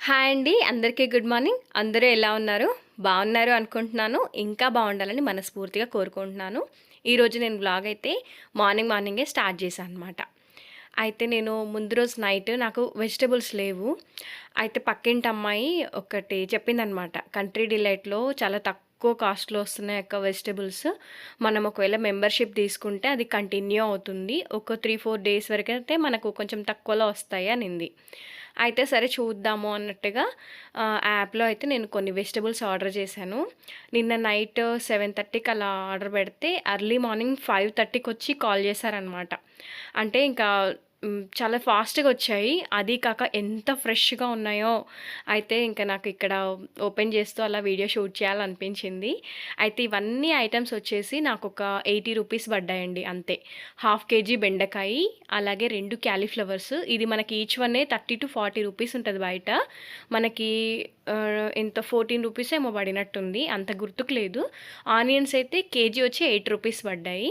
Hi అండి అందరికీ good morning. అందరూ ఎలా ఉన్నారు? బాగున్నారు అనుకుంటున్నాను. ఇంకా బాగుండాలని మనస్ఫూర్తిగా కోరుకుంటున్నాను. ఈరోజు నేను బ్లాగ్ అయితే మార్నింగ్ మార్నింగే స్టార్ట్ చేశాను అనమాట అయితే నేను ముందు రోజు నైట్ నాకు వెజిటబుల్స్ లేవు. అయితే పక్కింటి అమ్మాయి ఒకటి చెప్పిందనమాట కంట్రీ డిలైట్లో చాలా తక్కువ కాస్ట్లో వస్తున్నాయి అక్క వెజిటబుల్స్ మనం ఒకవేళ మెంబర్షిప్ తీసుకుంటే అది కంటిన్యూ అవుతుంది. ఒక త్రీ ఫోర్ డేస్ వరకు అయితే మనకు కొంచెం తక్కువలో వస్తాయి అనింది. అయితే సరే చూద్దాము అన్నట్టుగా యాప్లో అయితే నేను కొన్ని వెజిటబుల్స్ ఆర్డర్ చేశాను. నిన్న నైట్ సెవెన్ థర్టీకి అలా ఆర్డర్ పెడితే అర్లీ మార్నింగ్ ఫైవ్ థర్టీకి వచ్చి కాల్ చేశారనమాట అంటే ఇంకా చాలా ఫాస్ట్గా వచ్చాయి. అది కాక ఎంత ఫ్రెష్గా ఉన్నాయో అయితే ఇంకా నాకు ఇక్కడ ఓపెన్ చేస్తూ అలా వీడియో షూట్ చేయాలనిపించింది. అయితే ఇవన్నీ ఐటమ్స్ వచ్చేసి నాకు ఒక ఎయిటీ రూపీస్ పడ్డాయండి అంతే. హాఫ్ కేజీ బెండకాయ అలాగే రెండు క్యాలీఫ్లవర్స్ ఇది మనకి ఈచ్ వన్నే థర్టీ టు ఫార్టీ రూపీస్ ఉంటుంది బయట. మనకి ఎంత ఫోర్టీన్ రూపీస్ ఏమో పడినట్టుంది అంత గుర్తుకు లేదు. ఆనియన్స్ అయితే కేజీ వచ్చి ఎయిట్ రూపీస్ పడ్డాయి.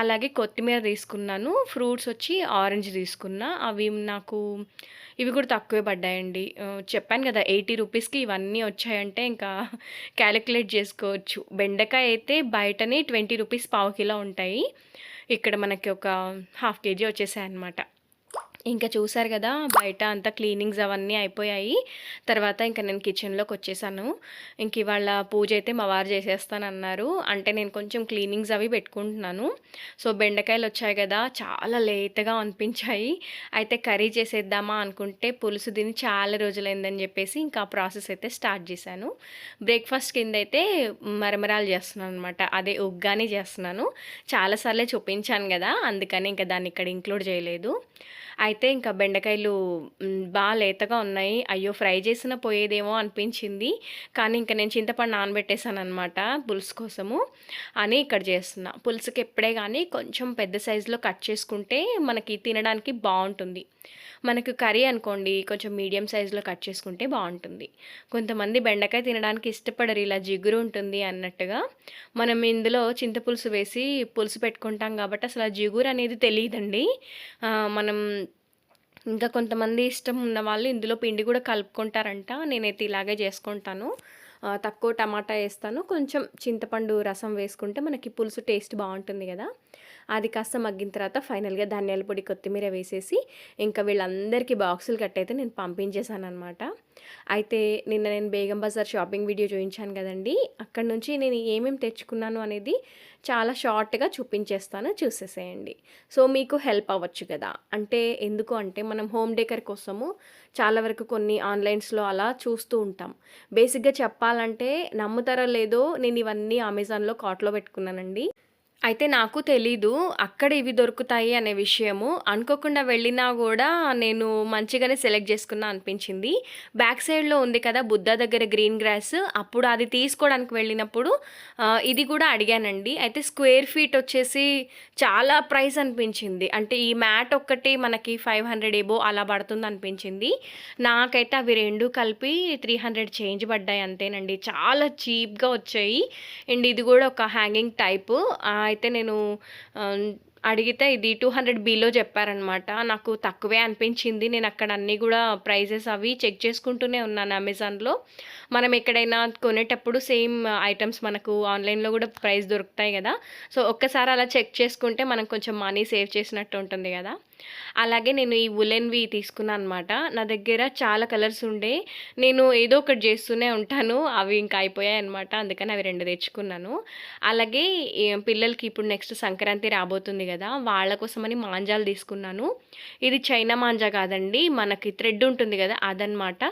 అలాగే కొత్తిమీర తీసుకున్నాను ఫ్రూట్స్ వచ్చి ఆరెంజ్ తీసుకున్నా. అవి నాకు ఇవి కూడా తక్కువే పడ్డాయండి. చెప్పాను కదా ఎయిటీ రూపీస్కి ఇవన్నీ వచ్చాయంటే ఇంకా క్యాలిక్యులేట్ చేసుకోవచ్చు. బెండకాయ అయితే బయటనే ట్వంటీ రూపీస్ పావు కిలో ఉంటాయి. ఇక్కడ మనకి ఒక హాఫ్ కేజీ వచ్చేసాయి అనమాట ఇంకా చూసారు కదా బయట అంతా క్లీనింగ్స్ అవన్నీ అయిపోయాయి. తర్వాత ఇంకా నేను కిచెన్లోకి వచ్చేసాను. ఇంక ఇవాళ పూజ అయితే మా వారు చేసేస్తానన్నారు. అంటే నేను కొంచెం క్లీనింగ్స్ అవి పెట్టుకుంటున్నాను. సో బెండకాయలు వచ్చాయి కదా చాలా లేతగా అనిపించాయి. అయితే కర్రీ చేసేద్దామా అనుకుంటే పులుసు తిని చాలా రోజులైందని చెప్పేసి ఇంకా ఆ ప్రాసెస్ అయితే స్టార్ట్ చేశాను. బ్రేక్ఫాస్ట్ కింద అయితే మరమరాలు చేస్తున్నాను అనమాట అదే ఉగ్గానే చేస్తున్నాను. చాలాసార్లే చూపించాను కదా అందుకని ఇంకా దాన్ని ఇక్కడ ఇంక్లూడ్ చేయలేదు. అయితే ఇంకా బెండకాయలు బాగా లేతగా ఉన్నాయి. అయ్యో ఫ్రై చేసిన పోయేదేమో అనిపించింది. కానీ ఇంకా నేను చింతపండు నానబెట్టేశాను అనమాట పులుసు కోసము. అని ఇక్కడ చేస్తున్నా. పులుసుకి ఎప్పుడే కానీ కొంచెం పెద్ద సైజులో కట్ చేసుకుంటే మనకి తినడానికి బాగుంటుంది. మనకు కర్రీ అనుకోండి కొంచెం మీడియం సైజులో కట్ చేసుకుంటే బాగుంటుంది. కొంతమంది బెండకాయ తినడానికి ఇష్టపడరు ఇలా జిగురు ఉంటుంది అన్నట్టుగా. మనం ఇందులో చింతపులుసు వేసి పులుసు పెట్టుకుంటాం కాబట్టి అసలు ఆ జిగురు అనేది తెలియదండి. మనం ఇంకా కొంతమంది ఇష్టం ఉన్న వాళ్ళు ఇందులో పిండి కూడా కలుపుకుంటారంట. నేనైతే ఇలాగే చేసుకుంటాను. తక్కువ టమాటా వేస్తాను. కొంచెం చింతపండు రసం వేసుకుంటే మనకి పులుసు టేస్ట్ బాగుంటుంది కదా. అది కాస్త మగ్గిన తర్వాత ఫైనల్గా ధనియాల పొడి కొత్తిమీర వేసేసి ఇంకా వీళ్ళందరికీ బాక్సులు కట్టయితే నేను పంపించేశాను అనమాట అయితే నిన్న నేను బేగం బజార్ షాపింగ్ వీడియో చూపించాను కదండి. అక్కడ నుంచి నేను ఏమేమి తెచ్చుకున్నాను అనేది చాలా షార్ట్గా చూపించేస్తాను. చూసేసేయండి. సో మీకు హెల్ప్ అవ్వచ్చు కదా. అంటే ఎందుకు అంటే మనం హోమ్ డెకర్ కోసము చాలా వరకు కొన్ని ఆన్లైన్స్లో అలా చూస్తూ ఉంటాం. బేసిక్గా చెప్పాలంటే నమ్ముతారో లేదో నేను ఇవన్నీ అమెజాన్లో కార్ట్లో పెట్టుకున్నానండి. అయితే నాకు తెలీదు అక్కడ ఇవి దొరుకుతాయి అనే విషయము. అనుకోకుండా వెళ్ళినా కూడా నేను మంచిగానే సెలెక్ట్ చేసుకున్నా అనిపించింది. బ్యాక్ సైడ్లో ఉంది కదా బుద్ధ దగ్గర గ్రీన్ గ్రాస్. అప్పుడు అది తీసుకోవడానికి వెళ్ళినప్పుడు ఇది కూడా అడిగానండి. అయితే స్క్వేర్ ఫీట్ వచ్చేసి చాలా ప్రైస్ అనిపించింది. అంటే ఈ మ్యాట్ ఒక్కటి మనకి ఫైవ్ హండ్రెడ్ ఏబో అలా పడుతుంది అనిపించింది. నాకైతే అవి రెండు కలిపి త్రీ హండ్రెడ్ చేంజ్ పడ్డాయి అంతేనండి. చాలా చీప్గా వచ్చాయి. అండ్ ఇది కూడా ఒక హ్యాంగింగ్ టైపు. అయితే నేను అడిగితే ఇది టూ హండ్రెడ్ బీలో చెప్పారనమాట నాకు తక్కువే అనిపించింది. నేను అక్కడ అన్నీ కూడా ప్రైజెస్ అవి చెక్ చేసుకుంటూనే ఉన్నాను అమెజాన్లో. మనం ఎక్కడైనా కొనేటప్పుడు సేమ్ ఐటమ్స్ మనకు ఆన్లైన్లో కూడా ప్రైస్ దొరుకుతాయి కదా. సో ఒక్కసారి అలా చెక్ చేసుకుంటే మనం కొంచెం మనీ సేవ్ చేసినట్టు ఉంటుంది కదా. అలాగే నేను ఈ ఉలెన్వి తీసుకున్నాను అనమాట నా దగ్గర చాలా కలర్స్ ఉండే. నేను ఏదో ఒకటి చేస్తూనే ఉంటాను. అవి ఇంకా అయిపోయాయి అనమాట అందుకని అవి రెండు తెచ్చుకున్నాను. అలాగే పిల్లలకి ఇప్పుడు నెక్స్ట్ సంక్రాంతి రాబోతుంది కదా. వాళ్ళ కోసమని మాంజాలు తీసుకున్నాను. ఇది చైనా మాంజా కాదండి. మనకి థ్రెడ్ ఉంటుంది కదా అదనమాట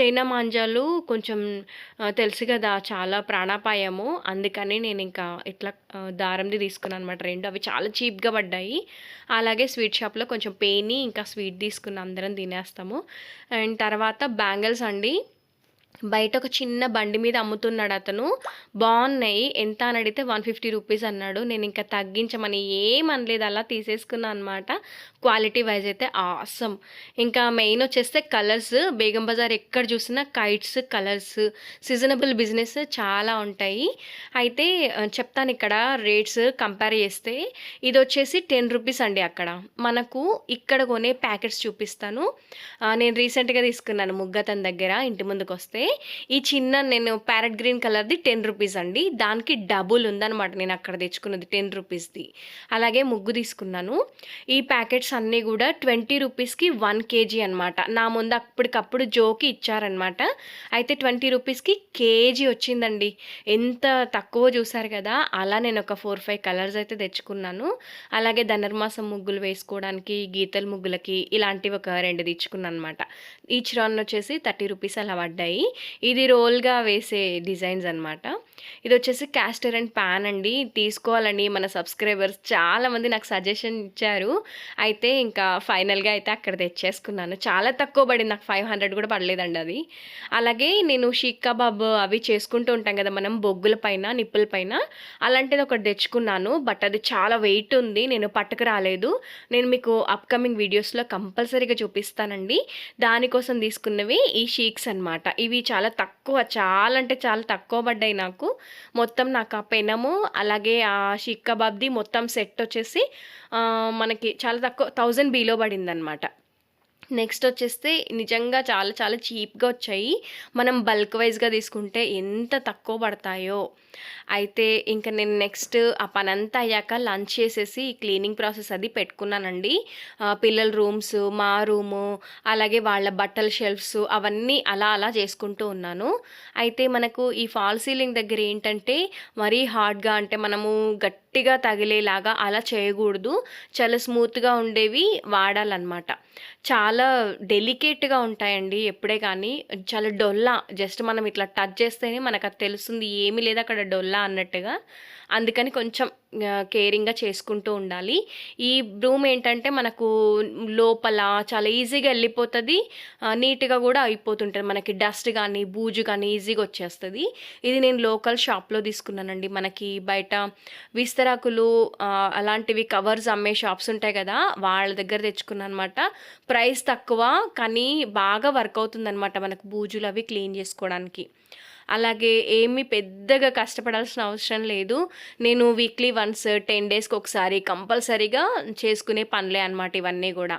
చైనా మాంజాలు కొంచెం తెలుసు కదా చాలా ప్రాణాపాయము. అందుకని నేను ఇంకా ఇట్లా దారంది తీసుకున్నాను అనమాట రెండు అవి చాలా చీప్గా పడ్డాయి. అలాగే స్వీట్ షాప్లో కొంచెం పెయిన్ ఇంకా స్వీట్ తీసుకున్న అందరం తినేస్తాము. అండ్ తర్వాత బ్యాంగిల్స్ అండి. బయట ఒక చిన్న బండి మీద అమ్ముతున్నాడు అతను. బాగున్నాయి. ఎంత అని అడిగితే వన్ ఫిఫ్టీ రూపీస్ అన్నాడు. నేను ఇంకా తగ్గించమని ఏం అనలేదు. అలా తీసేసుకున్నాను అనమాట క్వాలిటీ వైజ్ అయితే ఆసమ్. ఇంకా మెయిన్ వచ్చేస్తే కలర్స్. బేగం బజార్ ఎక్కడ చూసినా కైట్స్ కలర్స్ సీజనబుల్ బిజినెస్ చాలా ఉంటాయి. అయితే చెప్తాను ఇక్కడ రేట్స్ కంపేర్ చేస్తే. ఇది వచ్చేసి టెన్ రూపీస్ అండి అక్కడ. మనకు ఇక్కడ కొనే ప్యాకెట్స్ చూపిస్తాను. నేను రీసెంట్గా తీసుకున్నాను ముగ్గతన్ దగ్గర ఇంటి ముందుకు వస్తే ఈ చిన్న నేను ప్యారెట్ గ్రీన్ కలర్ది టెన్ రూపీస్ అండి. దానికి డబుల్ ఉందన్నమాట నేను అక్కడ తెచ్చుకున్నది టెన్ రూపీస్ది. అలాగే ముగ్గు తీసుకున్నాను. ఈ ప్యాకెట్స్ అన్నీ కూడా ట్వంటీ రూపీస్కి వన్ కేజీ అనమాట నా ముందు అప్పటికప్పుడు జోకి ఇచ్చారనమాట అయితే ట్వంటీ రూపీస్కి కేజీ వచ్చిందండి. ఎంత తక్కువ చూసారు కదా అలా నేను ఒక ఫోర్ ఫైవ్ కలర్స్ అయితే తెచ్చుకున్నాను. అలాగే ధనుర్మాసం ముగ్గులు వేసుకోవడానికి గీతల ముగ్గులకి ఇలాంటివి ఒక రెండు తెచ్చుకున్నాను అనమాట ఈచ్ రాన్ వచ్చేసి థర్టీ రూపీస్ అలా పడ్డాయి. ఇది రోల్గా వేసే డిజైన్స్ అనమాట ఇది వచ్చేసి క్యాస్టర్ అండ్ ప్యాన్ అండి. తీసుకోవాలండి మన సబ్స్క్రైబర్స్ చాలామంది నాకు సజెషన్ ఇచ్చారు. అయితే ఇంకా ఫైనల్గా అయితే అక్కడ తెచ్చేసుకున్నాను. చాలా తక్కువ పడింది. నాకు ఫైవ్ హండ్రెడ్ కూడా పడలేదండి అది. అలాగే నేను షీక్ కబాబ్ అవి చేసుకుంటూ ఉంటాం కదా మనం బొగ్గుల పైన నిప్పుల పైన. అలాంటిది ఒకటి తెచ్చుకున్నాను. బట్ అది చాలా వెయిట్ ఉంది. నేను పట్టుకు రాలేదు. నేను మీకు అప్కమింగ్ వీడియోస్లో కంపల్సరీగా చూపిస్తానండి. దానికోసం తీసుకున్నవి ఈ షీక్స్ అన్నమాట. ఇవి చాలా తక్కువ చాలా అంటే చాలా తక్కువ పడ్డాయి నాకు. మొత్తం నాకు ఆ పెనము అలాగే ఆ షీక్ కబాబ్ది మొత్తం సెట్ వచ్చేసి మనకి చాలా తక్కువ థౌజండ్ బీలో పడిందనమాట నెక్స్ట్ వచ్చేస్తే నిజంగా చాలా చాలా చీప్గా వచ్చాయి. మనం బల్క్ వైజ్గా తీసుకుంటే ఎంత తక్కువ పడతాయో. అయితే ఇంకా నేను నెక్స్ట్ ఆ పని అంతా అయ్యాక లంచ్ చేసేసి క్లీనింగ్ ప్రాసెస్ అది పెట్టుకున్నానండి. పిల్లల రూమ్స్ మా రూము అలాగే వాళ్ళ బట్టల షెల్ఫ్స్ అవన్నీ అలా అలా చేసుకుంటూ ఉన్నాను. అయితే మనకు ఈ ఫాల్ సీలింగ్ దగ్గర ఏంటంటే మరీ హార్డ్గా అంటే మనము గట్టిగా తగిలేలాగా అలా చేయకూడదు. చాలా స్మూత్గా ఉండేవి వాడాలన్నమాట. చాలా డెలికేట్గా ఉంటాయండి ఎప్పుడే కానీ. చాలా డొల్లా జస్ట్ మనం ఇట్లా టచ్ చేస్తేనే మనకు అది తెలుస్తుంది. ఏమీ లేదు అక్కడ డొల్లా అన్నట్టుగా అందుకని కొంచెం కేరింగ్గా చేసుకుంటూ ఉండాలి. ఈ బ్రూమ్ ఏంటంటే మనకు లోపల చాలా ఈజీగా వెళ్ళిపోతుంది. నీట్గా కూడా అయిపోతుంటుంది. మనకి డస్ట్ కానీ బూజు కానీ ఈజీగా వచ్చేస్తుంది. ఇది నేను లోకల్ షాప్లో తీసుకున్నానండి. మనకి బయట విస్తరాకులు అలాంటివి కవర్స్ అమ్మే షాప్స్ ఉంటాయి కదా వాళ్ళ దగ్గర తెచ్చుకున్నాను అనమాట ప్రైస్ తక్కువ కానీ బాగా వర్క్ అవుతుందన్నమాట మనకు బూజులు అవి క్లీన్ చేసుకోవడానికి. అలాగే ఏమీ పెద్దగా కష్టపడాల్సిన అవసరం లేదు. నేను వీక్లీ వన్స్ టెన్ డేస్కి ఒకసారి కంపల్సరీగా చేసుకునే పనులే అనమాట ఇవన్నీ కూడా.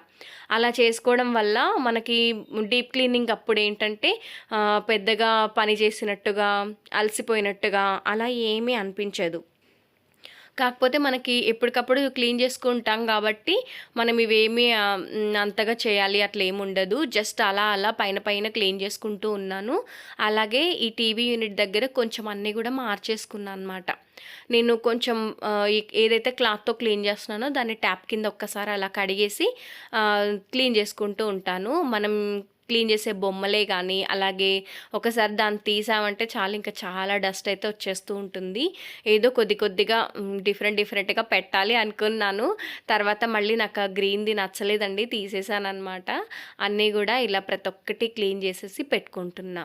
అలా చేసుకోవడం వల్ల మనకి డీప్ క్లీనింగ్ అప్పుడు ఏంటంటే పెద్దగా పని చేసినట్టుగా అలసిపోయినట్టుగా అలా ఏమీ అనిపించదు. కాకపోతే మనకి ఎప్పటికప్పుడు క్లీన్ చేసుకుంటాం కాబట్టి మనం ఇవేమీ అంతగా చేయాలి అట్లా ఏమి ఉండదు. జస్ట్ అలా అలా పైన పైన క్లీన్ చేసుకుంటూ ఉన్నాను. అలాగే ఈ టీవీ యూనిట్ దగ్గర కొంచెం అన్నీ కూడా మార్చేసుకున్నాను అనమాట నేను కొంచెం ఏదైతే క్లాత్తో క్లీన్ చేస్తున్నానో దాన్ని ట్యాప్ కింద ఒక్కసారి అలా కడిగేసి క్లీన్ చేసుకుంటూ ఉంటాను. మనం క్లీన్ చేసే బొమ్మలే కానీ అలాగే ఒకసారి దాన్ని తీసామంటే చాలా ఇంకా చాలా డస్ట్ అయితే వచ్చేస్తూ ఉంటుంది. ఏదో కొద్ది కొద్దిగా డిఫరెంట్ డిఫరెంట్గా పెట్టాలి అనుకున్నాను. తర్వాత మళ్ళీ నాకు ఆ గ్రీన్ది నచ్చలేదండి తీసేసాను అనమాట అన్నీ కూడా ఇలా ప్రతి ఒక్కటి క్లీన్ చేసేసి పెట్టుకుంటున్నా.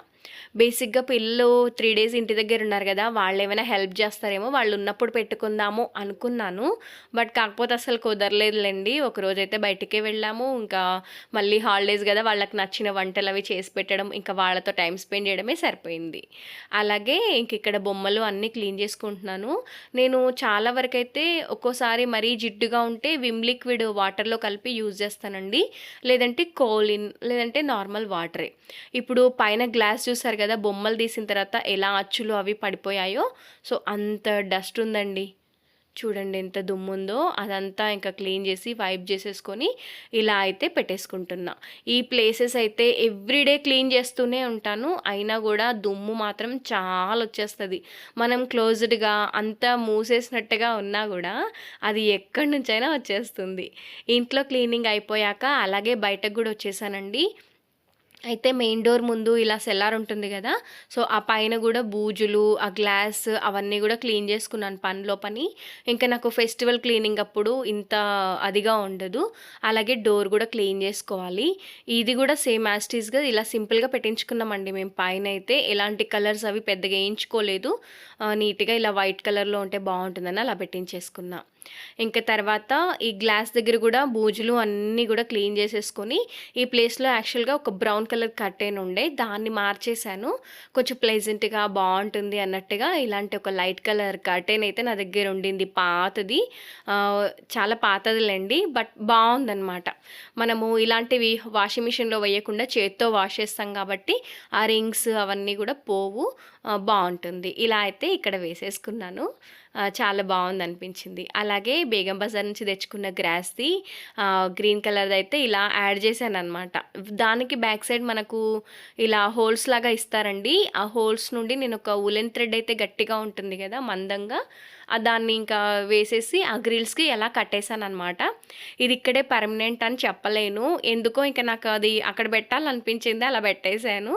బేసిక్గా పిల్లలు త్రీ డేస్ ఇంటి దగ్గర ఉన్నారు కదా వాళ్ళు ఏమైనా హెల్ప్ చేస్తారేమో వాళ్ళు ఉన్నప్పుడు పెట్టుకుందాము అనుకున్నాను. బట్ కాకపోతే అసలు కుదరలేదులేండి. ఒకరోజు అయితే బయటికే వెళ్ళాము. ఇంకా మళ్ళీ హాలిడేస్ కదా వాళ్ళకి నచ్చిన వంటలు అవి చేసి పెట్టడం ఇంకా వాళ్ళతో టైం స్పెండ్ చేయడమే సరిపోయింది. అలాగే ఇంక ఇక్కడ బొమ్మలు అన్నీ క్లీన్ చేసుకుంటున్నాను. నేను చాలా వరకు అయితే ఒక్కోసారి మరీ జిడ్డుగా ఉంటే విమ్ లిక్విడ్ వాటర్లో కలిపి యూజ్ చేస్తానండి. లేదంటే కోలిన్ లేదంటే నార్మల్ వాటరే. ఇప్పుడు పైన గ్లాస్ చూసారు కదా బొమ్మలు తీసిన తర్వాత ఎలా అచ్చులు అవి పడిపోయాయో. సో అంత డస్ట్ ఉందండి. చూడండి ఎంత దుమ్ము ఉందో అదంతా ఇంకా క్లీన్ చేసి వైప్ చేసేసుకొని ఇలా అయితే పెట్టేసుకుంటున్నా. ఈ ప్లేసెస్ అయితే ఎవ్రీడే క్లీన్ చేస్తూనే ఉంటాను. అయినా కూడా దుమ్ము మాత్రం చాలా వచ్చేస్తుంది. మనం క్లోజ్డ్గా అంతా మూసేసినట్టుగా ఉన్నా కూడా అది ఎక్కడి నుంచైనా వచ్చేస్తుంది. ఇంట్లో క్లీనింగ్ అయిపోయాక అలాగే బయటకు కూడా వచ్చేసానండి. అయితే మెయిన్ డోర్ ముందు ఇలా సెల్లార్ ఉంటుంది కదా సో ఆ పైన కూడా బూజులు ఆ గ్లాస్ అవన్నీ కూడా క్లీన్ చేసుకున్నాను పనిలో పని ఇంకా నాకు ఫెస్టివల్ క్లీనింగ్ అప్పుడు ఇంత అదిగా ఉండదు అలాగే డోర్ కూడా క్లీన్ చేసుకోవాలి. ఇది కూడా సేమ్ యాస్టీస్గా ఇలా సింపుల్గా పెట్టించుకున్నామండి మేము పైన అయితే. ఎలాంటి కలర్స్ అవి పెద్దగా వేయించుకోలేదు. నీట్గా ఇలా వైట్ కలర్లో ఉంటే బాగుంటుందని అలా పెట్టించేసుకున్నా. ఇంకా తర్వాత ఈ గ్లాస్ దగ్గర కూడా బూజులు అన్నీ కూడా క్లీన్ చేసేసుకొని ఈ ప్లేస్లో యాక్చువల్గా ఒక బ్రౌన్ కలర్ కర్టెన్ ఉండే దాన్ని మార్చేశాను. కొంచెం ప్లెజెంట్గా బాగుంటుంది అన్నట్టుగా ఇలాంటి ఒక లైట్ కలర్ కర్టెన్ అయితే నా దగ్గర ఉండింది. పాతది. చాలా పాతదిలేండి బట్ బాగుందన్నమాట. మనము ఇలాంటివి వాషింగ్ మిషన్లో వేయకుండా చేత్తో వాష్ చేస్తాం కాబట్టి ఆ రింగ్స్ అవన్నీ కూడా పోవు. బాగుంటుంది. ఇలా అయితే ఇక్కడ వేసేసుకున్నాను. చాలా బాగుంది అనిపించింది అలాగే బేగం బజార్ నుంచి తెచ్చుకున్న గ్రాస్ది గ్రీన్ కలర్ది అయితే ఇలా యాడ్ చేశాను అనమాట దానికి బ్యాక్ సైడ్ మనకు ఇలా హోల్స్ లాగా ఇస్తారండి. ఆ హోల్స్ నుండి నేను ఒక ఉలెన్ థ్రెడ్ అయితే గట్టిగా ఉంటుంది కదా మందంగా. దాన్ని ఇంకా వేసేసి ఆ గ్రిల్స్కి ఎలా కట్టేశాను అనమాట ఇది ఇక్కడే పర్మనెంట్ అని చెప్పలేను. ఎందుకో ఇంకా నాకు అది అక్కడ పెట్టాలనిపించింది అలా పెట్టేశాను.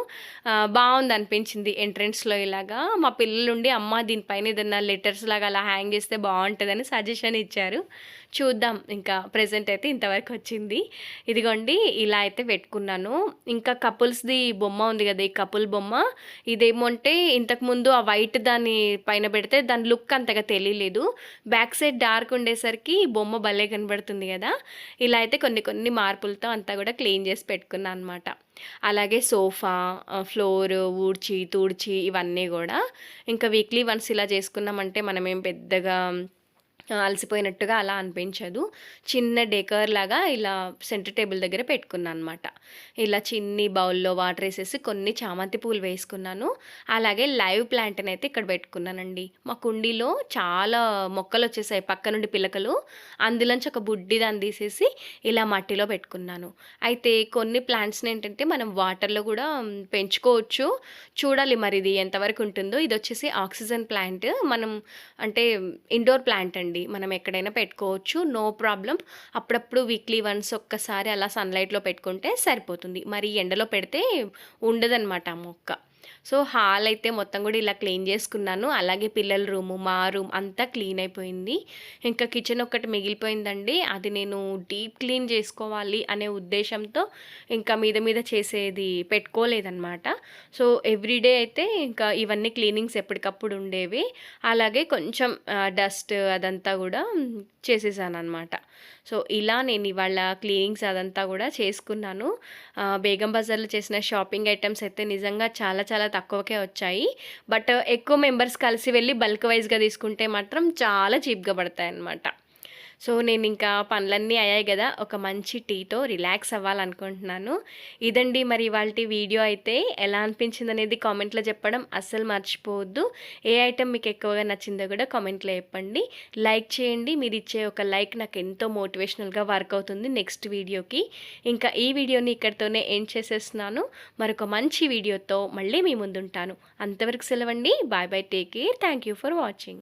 బాగుంది అనిపించింది ఎంట్రన్స్లో ఇలాగా. మా పిల్లలుండి అమ్మ దీనిపైన ఏదైనా లెటర్స్ లాగా అలా హ్యాంగ్ చేస్తే బాగుంటుందని సజెషన్ ఇచ్చారు. చూద్దాం. ఇంకా ప్రజెంట్ అయితే ఇంతవరకు వచ్చింది. ఇదిగోండి ఇలా అయితే పెట్టుకున్నాను. ఇంకా కపుల్స్ది బొమ్మ ఉంది కదా ఈ కపుల్ బొమ్మ. ఇదేమో ఇంతకుముందు ఆ వైట్ దాని పైన పెడితే దాని లుక్ అంతగా తెలియలేదు. బ్యాక్ సైడ్ డార్క్ ఉండేసరికి బొమ్మ భలే కనబడుతుంది కదా. ఇలా అయితే కొన్ని కొన్ని మార్పులతో అంతా కూడా క్లీన్ చేసి పెట్టుకున్నాను అనమాట అలాగే సోఫా ఫ్లోర్ ఊడ్చి తూడ్చి ఇవన్నీ కూడా. ఇంకా వీక్లీ వన్స్ ఇలా చేసుకున్నామంటే మనం ఏం పెద్దగా అలసిపోయినట్టుగా అలా అనిపించదు. చిన్న డెకర్ లాగా ఇలా సెంటర్ టేబుల్ దగ్గర పెట్టుకున్నాను అనమాట ఇలా చిన్ని బౌల్లో వాటర్ వేసేసి కొన్ని చామంతి పూలు వేసుకున్నాను. అలాగే లైవ్ ప్లాంట్ని అయితే ఇక్కడ పెట్టుకున్నానండి. మా కుండీలో చాలా మొక్కలు వచ్చేసాయి పక్క నుండి పిలకలు. అందులోంచి ఒక బుడ్డి దాన్ని తీసేసి ఇలా మట్టిలో పెట్టుకున్నాను. అయితే కొన్ని ప్లాంట్స్ని ఏంటంటే మనం వాటర్లో కూడా పెంచుకోవచ్చు. చూడాలి మరి ఇది ఎంతవరకు ఉంటుందో. ఇది వచ్చేసి ఆక్సిజన్ ప్లాంట్. మనం అంటే ఇండోర్ ప్లాంట్ అండి. మనం ఎక్కడైనా పెట్టుకోవచ్చు. No problem. అప్పుడప్పుడు వీక్లీ వన్స్ ఒక్కసారి అలా సన్లైట్లో పెట్టుకుంటే సరిపోతుంది. మరి ఎండలో పెడితే ఉండదన్నమాట ఆ మొక్క. సో హాల్ అయితే మొత్తం కూడా ఇలా క్లీన్ చేసుకున్నాను. అలాగే పిల్లల రూము మా రూమ్ అంతా క్లీన్ అయిపోయింది. ఇంకా కిచెన్ ఒక్కటి మిగిలిపోయిందండి. అది నేను డీప్ క్లీన్ చేసుకోవాలి అనే ఉద్దేశంతో ఇంకా మీద మీద చేసేది పెట్టుకోలేదన్నమాట. సో ఎవ్రీడే అయితే ఇంకా ఇవన్నీ క్లీనింగ్స్ ఎప్పటికప్పుడు ఉండేవి. అలాగే కొంచెం డస్ట్ అదంతా కూడా చేసేసాను అనమాట సో ఇలా నేను ఇవాళ క్లీనింగ్స్ అదంతా కూడా చేసుకున్నాను. బేగం బజార్లో చేసిన షాపింగ్ ఐటమ్స్ అయితే నిజంగా చాలా చాలా తక్కువకే వచ్చాయి. బట్ ఎక్కువ మెంబర్స్ కలిసి వెళ్ళి బల్క్ వైజ్గా తీసుకుంటే మాత్రం చాలా చీప్గా పడతాయి అన్నమాట సో నేను ఇంకా పనులన్నీ అయ్యాయి కదా ఒక మంచి టీతో రిలాక్స్ అవ్వాలనుకుంటున్నాను. ఇదండి మరి ఇవాళ వీడియో అయితే. ఎలా అనిపించింది అనేది కామెంట్లో చెప్పడం అస్సలు మర్చిపోవద్దు. ఏ ఐటెం మీకు ఎక్కువగా నచ్చిందో కూడా కామెంట్లో చెప్పండి. లైక్ చేయండి. మీరు ఇచ్చే ఒక లైక్ నాకు ఎంతో మోటివేషనల్గా వర్క్ అవుతుంది నెక్స్ట్ వీడియోకి. ఇంకా ఈ వీడియోని ఇక్కడితోనే ఎండ్ చేసేస్తున్నాను. మరొక మంచి వీడియోతో మళ్ళీ మీ ముందుంటాను. అంతవరకు సెలవండి. Bye bye take care. Thank you for watching.